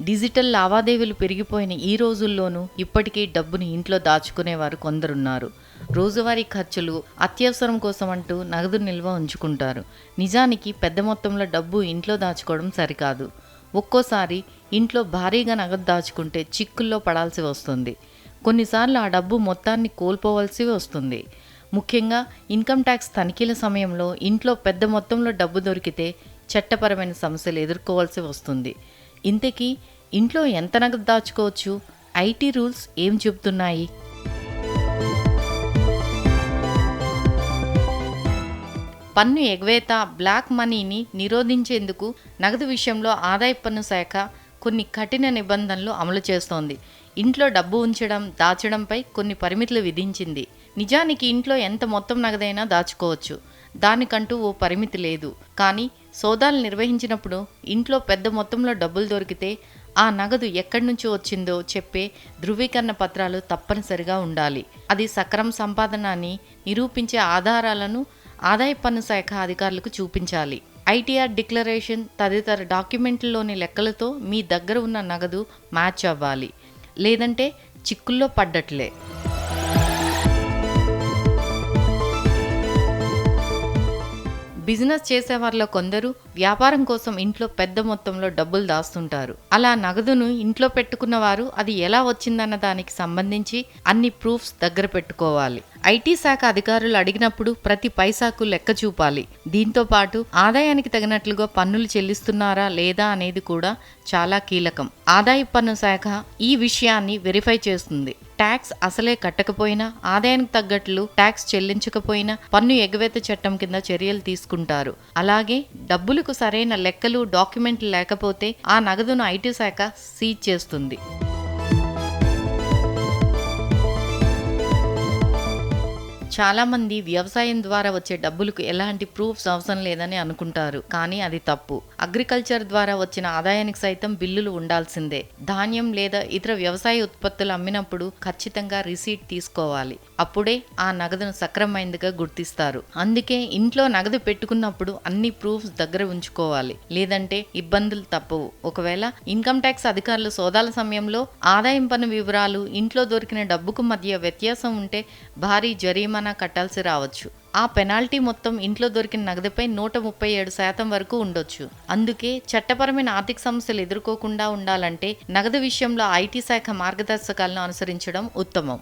Digital లావాదేవీలు పెరిగిపోయిన ఈ రోజుల్లోనూ ఇప్పటికీ డబ్బుని ఇంట్లో దాచుకునేవారు కొందరున్నారు. రోజువారీ ఖర్చులు అత్యవసరం కోసం అంటూ నగదు నిల్వ ఉంచుకుంటారు. నిజానికి పెద్ద మొత్తంలో డబ్బు ఇంట్లో దాచుకోవడం సరికాదు. ఒక్కోసారి ఇంట్లో భారీగా నగదు దాచుకుంటే చిక్కుల్లో పడాల్సి వస్తుంది. కొన్నిసార్లు ఆ డబ్బు మొత్తాన్ని కోల్పోవలసి వస్తుంది. ముఖ్యంగా ఇన్కమ్ ట్యాక్స్ తనిఖీల సమయంలో ఇంట్లో పెద్ద మొత్తంలో డబ్బు దొరికితే చట్టపరమైన సమస్యలు ఎదుర్కోవాల్సి వస్తుంది. ఇంతకీ ఇంట్లో ఎంత నగదు దాచుకోవచ్చు? ఐటీ రూల్స్ ఏం చెబుతున్నాయి? పన్ను ఎగవేత బ్లాక్ మనీని నిరోధించేందుకు నగదు విషయంలో ఆదాయ పన్ను శాఖ కొన్ని కఠిన నిబంధనలు అమలు చేస్తోంది. ఇంట్లో డబ్బు ఉంచడం దాచడంపై కొన్ని పరిమితులు విధించింది. నిజానికి ఇంట్లో ఎంత మొత్తం నగదైనా దాచుకోవచ్చు. దానికంటూ ఓ పరిమితి లేదు. కానీ సోదాలు నిర్వహించినప్పుడు ఇంట్లో పెద్ద మొత్తంలో డబ్బులు దొరికితే ఆ నగదు ఎక్కడి నుంచి వచ్చిందో చెప్పే ధృవీకరణ పత్రాలు తప్పనిసరిగా ఉండాలి. అది సక్రమ సంపాదన అని నిరూపించే ఆధారాలను ఆదాయ పన్ను శాఖ అధికారులకు చూపించాలి. ఐటీఆర్ డిక్లరేషన్ తదితర డాక్యుమెంట్లలోని లెక్కలతో మీ దగ్గర ఉన్న నగదు మ్యాచ్ అవ్వాలి. లేదంటే చిక్కుల్లో పడ్డట్లే. బిజినెస్ చేసేవారిలో కొందరు వ్యాపారం కోసం ఇంట్లో పెద్ద మొత్తంలో డబ్బులు దాస్తుంటారు. అలా నగదును ఇంట్లో పెట్టుకున్న వారు అది ఎలా వచ్చిందన్న దానికి సంబంధించి అన్ని ప్రూఫ్స్ దగ్గర పెట్టుకోవాలి. ఐటీ శాఖ అధికారులు అడిగినప్పుడు ప్రతి పైసాకు లెక్క చూపాలి. దీంతో పాటు ఆదాయానికి తగినట్లుగా పన్నులు చెల్లిస్తున్నారా లేదా అనేది కూడా చాలా కీలకం. ఆదాయ పన్ను శాఖ ఈ విషయాన్ని వెరిఫై చేస్తుంది. ట్యాక్స్ అసలే కట్టకపోయినా ఆదాయానికి తగ్గట్లు ట్యాక్స్ చెల్లించకపోయినా పన్ను ఎగవేత చట్టం కింద చర్యలు తీసుకుంటారు. అలాగే డబ్బులకు సరైన లెక్కలు డాక్యుమెంట్లు లేకపోతే ఆ నగదును ఐటీ శాఖ సీజ్ చేస్తుంది. చాలామంది వ్యవసాయం ద్వారా వచ్చే డబ్బులకు ఎలాంటి ప్రూఫ్స్ అవసరం లేదని అనుకుంటారు కానీ అది తప్పు. అగ్రికల్చర్ ద్వారా వచ్చిన ఆదాయానికి సైతం బిల్లులు ఉండాల్సిందే. ధాన్యం లేదా ఇతర వ్యవసాయ ఉత్పత్తులు అమ్మినప్పుడు ఖచ్చితంగా రిసీట్ తీసుకోవాలి. అప్పుడే ఆ నగదును సక్రమైందిగా గుర్తిస్తారు. అందుకే ఇంట్లో నగదు పెట్టుకున్నప్పుడు అన్ని ప్రూఫ్స్ దగ్గర ఉంచుకోవాలి. లేదంటే ఇబ్బందులు తప్పవు. ఒకవేళ ఇన్కమ్ ట్యాక్స్ అధికారులు సోదాల సమయంలో ఆదాయం పన్ను వివరాలు ఇంట్లో దొరికిన డబ్బుకు మధ్య వ్యత్యాసం ఉంటే భారీ జరిమానా కట్టాల్సి రావచ్చు. ఆ పెనాల్టీ మొత్తం ఇంట్లో దొరికిన నగదుపై నూట ముప్పై ఏడు శాతం వరకు ఉండొచ్చు. అందుకే చట్టపరమైన ఆర్థిక సమస్యలు ఎదుర్కోకుండా ఉండాలంటే నగదు విషయంలో ఐటీ శాఖ మార్గదర్శకాలను అనుసరించడం ఉత్తమం.